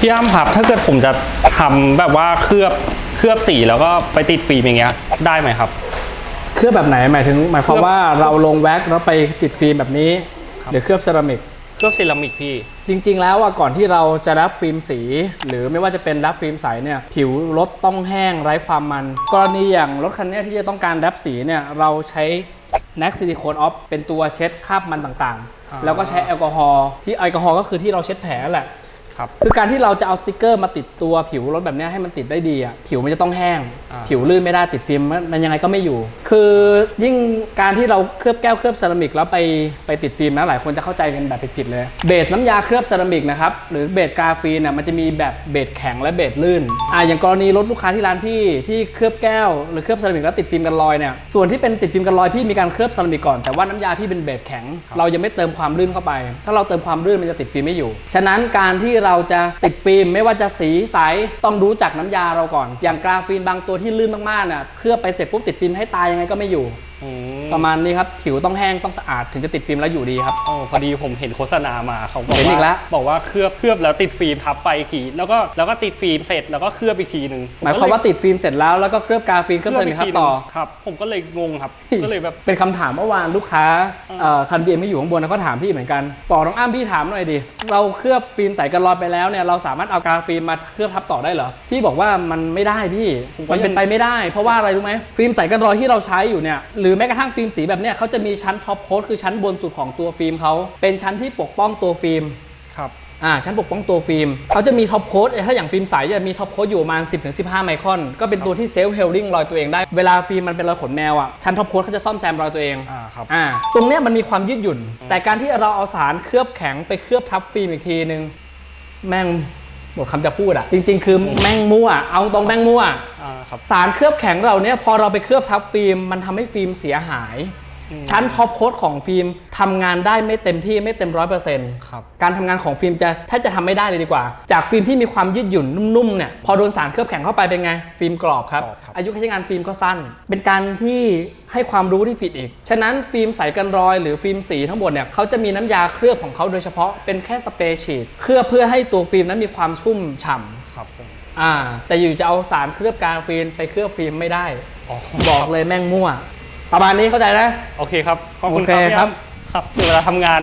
พี่อ้ำครับ ถ้าเกิดผมจะทำแบบว่าเคลือบเคลือบสีแล้วก็ไปติดฟิล์มอย่างเงี้ยได้ไหมครับ เคลือบแบบไหนหมายถึงหมายความว่าเราลงแว็กซ์แล้วไปติดฟิล์มแบบนี้ครับหรือเคลือบเซรามิกเคลือบเซรามิกพี่ จริง ๆ แล้วอะก่อนที่เราจะรับฟิล์มสี หรือไม่ว่าจะเป็นรับฟิล์มใสเนี่ยผิวรถต้องแห้งไร้ความมัน กรณีอย่างรถคันเนี้ยที่จะต้องการรับสีเนี่ยเราใช้ n a c Silicone Off เป็นตัวเช็ดคราบมันต่างอ่าๆแล้วก็ใช้แอลกอฮอล์ที่แอลกอฮอล์ก็คือที่เราเช็ดแผลแหละ ครับคือการที่เราจะเอาสติกเกอร์มาติดตัวผิวรถแบบเนี้ยให้มันติดได้ดีอะผิวมันจะต้องแห้งอ่าผิวลื่นไม่ได้ติดฟิล์มมันมันยังไงก็ไม่อยู่ คือยิ่งการที่เราเคลือบแก้วเคลือบเซรามิกแล้วไปไปติดฟิล์มนะหลายคนจะเข้าใจกันแบบผิดๆเลยเบสน้ำยาเคลือบเซรามิกนะครับหรือเบสกราฟีนน่ะมันจะมีแบบเบสแข็งและเบสลื่นอ่าอย่างกรณีรถลูกค้าที่ร้านพี่ที่เคลือบแก้วหรือเคลือบเซรามิกแล้วติดฟิล์มกันรอยเนี่ยส่วนที่เป็นติดฟิล์มกันรอยพี่มีการเคลือบเซรามิกก่อนแต่ว่าน้ำยาพี่เป็นเบสแข็ง เรายังไม่เติมความลื่นเข้าไป ถ้าเราเติมความลื่นมันจะติดฟิล์มไม่อยู่ ฉะนั้นการที่เราจะติดฟิล์มไม่ว่าจะสีใสต้องรู้จักน้ำยาเราก่อน อย่างกราฟีนบางตัวที่ลื่นมากๆน่ะเคลือบไปเสร็จปุ๊บติดฟิล์มให้ตายยังไงก็ไม่อยู่ ประมาณนี้ครับผิวต้องแห้งต้องสะอาดถึงจะติดฟิล์มแล้วอยู่ดีครับโอ้พอดีผมเห็นโฆษณามาเขาบอกเห็นอีกแล้วว่าบอกว่าเคลือบเคลือบแล้วติดฟิล์มทับไปอีกทีแล้วก็แล้วก็ติดฟิล์มเสร็จแล้วก็เคลือบอีกทีหนึ่งหมายความว่าติดฟิล์มเสร็จแล้วแล้วก็เคลือบกราฟีนเคลือบเซรามิกครับต่อครับผมก็เลยงงครับก็เลยแบบเป็นคำถามเมื่อวานลูกค้าเอ่อคันเบียร์ไม่อยู่ข้างบนนะเขาถามพี่เหมือนกันบอกน้องอ้ำพี่ถามหน่อยดิเราเคลือบฟิล์มใสกันรอยไปแล้วเนี่ยเราสามารถเอากราฟีนมาเคลือบทับต่อได้เหรอพี่บอกว่ามันไม่ได้พี่ผมก็มันเป็นยังไปไม่ได้ เพราะว่าอะไรรู้ไหมฟิล์มใสกันรอยที่เราใช้อยู่เนี่ยหรือแม้กระทั่งฟิล์มสีแบบเนี้ยเขาจะมีชั้นท็อปโค้ดคือชั้นบนสุดของตัวฟิล์มเขาเป็นชั้นที่ปกป้องตัวฟิล์มครับอ่าชั้นปกป้องตัวฟิล์มเขาจะมีท็อปโค้ดถ้าอย่างฟิล์มใสจะมีท็อปโค้ดอยู่ประมาณ 10-15 ไมครอน ก็เป็นตัวที่เซลฟ์เฮลลิ่งรอยตัวเองได้ เวลาฟิล์มมันเป็นรอยขนแมวอะ ชั้นท็อปโค้ดเขาจะซ่อมแซมรอยตัวเองอ่าครับอ่าตรงเนี้ยมันมีความยืดหยุ่น แต่การที่เราเอาสารเคลือบแข็งไปเคลือบทับฟิล์มอีกทีนึงแม่ง หมดคำจะพูดอะจริง ๆ คือแม่งมั่ว เอาตรงแม่งมั่ว อ่าครับ สารเคลือบแข็งเราเนี้ยพอเราไปเคลือบทับฟิล์มมันทำให้ฟิล์มเสียหายอืม ชั้นท็อปโค้ดของฟิล์มทำงานได้ไม่เต็มที่ไม่เต็มร้อยเปอร์เซ็นต์ครับการทำงานของฟิล์มจะแทบจะทำไม่ได้เลยดีกว่า จากฟิล์มที่มีความยืดหยุ่นนุ่มๆเนี่ยพอโดนสารเคลือบแข็งเข้าไปเป็นไง ฟิล์มกรอบครับกรอบครับอายุการใช้งานฟิล์มก็สั้น เป็นการที่ให้ความรู้ที่ผิดอีก ฉะนั้นฟิล์มใสกันรอยหรือฟิล์มสีทั้งหมดเนี่ยเขาจะมีน้ำยาเคลือบของเขาโดยเฉพาะเป็นแค่สเปรย์ฉีดเคลือบเพื่อให้ตัวฟิล์มนั้นมีความชุ่มฉ่ำครับผมอ่าแต่อยู่จะเอาสารเคลือบกลางฟิล์มไปเคลือบฟิล์มไม่ได้อ๋อบอกเลยแม่งมั่ว ประมาณนี้เข้าใจนะ โอเคครับ ขอบคุณโอเคครับ พี่ครับอ้ำครับถึงเวลาทำงาน